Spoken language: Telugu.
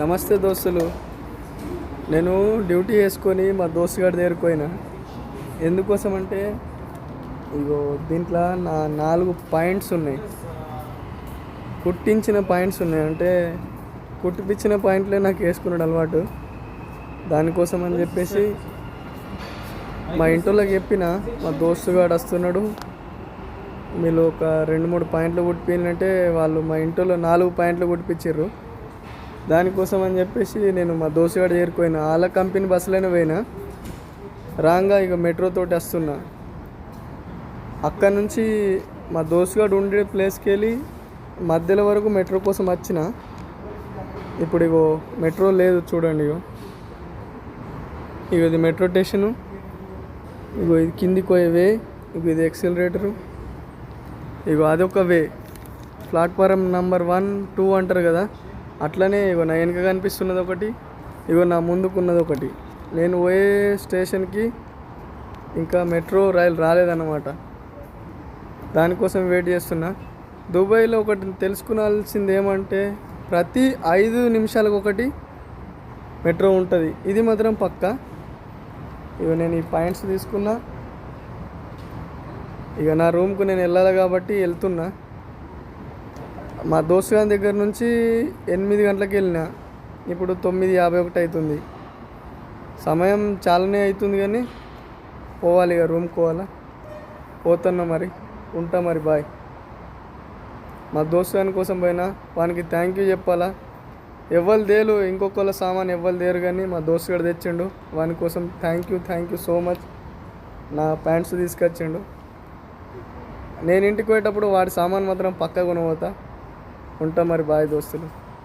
నమస్తే దోస్తులు. నేను డ్యూటీ వేసుకొని మా దోస్తు గారి దగ్గరికి పోయినా. ఎందుకోసం అంటే ఇగో దీంట్లో నా నాలుగు పాయింట్స్ ఉన్నాయి. కుట్టించిన పాయింట్స్ ఉన్నాయి. అంటే కుట్టిపించిన పాయింట్లే నాకు వేసుకున్నాడు అలవాటు. దానికోసం అని చెప్పేసి మా ఇంట్లోకి చెప్పిన మా దోస్తుగాడు వస్తున్నాడు. మీరు ఒక రెండు మూడు పాయింట్లు కుట్టిపోయినంటే వాళ్ళు మా ఇంట్లో నాలుగు పాయింట్లు కుట్టిపించారు దానికోసం అని చెప్పేసి నేను మా దోస్తుగాడు చేరుకోయినా వాళ్ళ కంపెనీ బస్సులోనే పోయినా. రాంగా ఇక మెట్రో తోటి వస్తున్నా. అక్కడ నుంచి మా దోస్తుగాడు ఉండే ప్లేస్కి వెళ్ళి మధ్యలో వరకు మెట్రో కోసం వచ్చిన. ఇప్పుడు ఇగో మెట్రో లేదు చూడండి ఇగో. ఇగో ఇది మెట్రో స్టేషను ఇగో ఇది కిందికి పోయే వే. ఇగో ఇది ఎక్సిలరేటరు ఇగో అదొక way. Platform number one two అంటారు కదా. అట్లనే ఇగో నా వెనుక కనిపిస్తున్నది ఒకటి ఇగో నా ముందుకున్నది ఒకటి. నేను పోయే స్టేషన్కి ఇంకా మెట్రో రైలు రాలేదన్నమాట. దానికోసం వెయిట్ చేస్తున్నా. దుబాయ్లో ఒకటి తెలుసుకోవాల్సింది ఏమంటే ప్రతి ఐదు నిమిషాలకు ఒకటి మెట్రో ఉంటుంది. ఇది మాత్రం పక్క. ఇక నేను ఈ పాయింట్స్ తీసుకున్నా. ఇక నా రూమ్కు నేను వెళ్ళాలి కాబట్టి వెళ్తున్నా. మా దోస్తు గారి దగ్గర నుంచి ఎనిమిది గంటలకు వెళ్ళిన. ఇప్పుడు తొమ్మిది యాభై ఒకటి అవుతుంది సమయం చాలానే అవుతుంది కానీ పోవాలి ఇక రూమ్కి పోవాలా? పోతున్నా మరి. ఉంటా మరి బాయ్. మా దోస్తు గారి కోసం పోయినా వానికి థ్యాంక్ యూ చెప్పాలా? ఎవ్వరు దేలు ఇంకొకళ్ళ సామాన్ ఎవ్వరు దేరు కానీ మా దోస్తు గారు తెచ్చిండు. వాని కోసం thank you thank you so much నా ప్యాంట్స్ తీసుకొచ్చిండు. నేను ఇంటికి పోయేటప్పుడు వాడి సామాన్ మాత్రం పక్క కొనబోతా. ఉంటాం మరి బాయ్ దోస్తులు.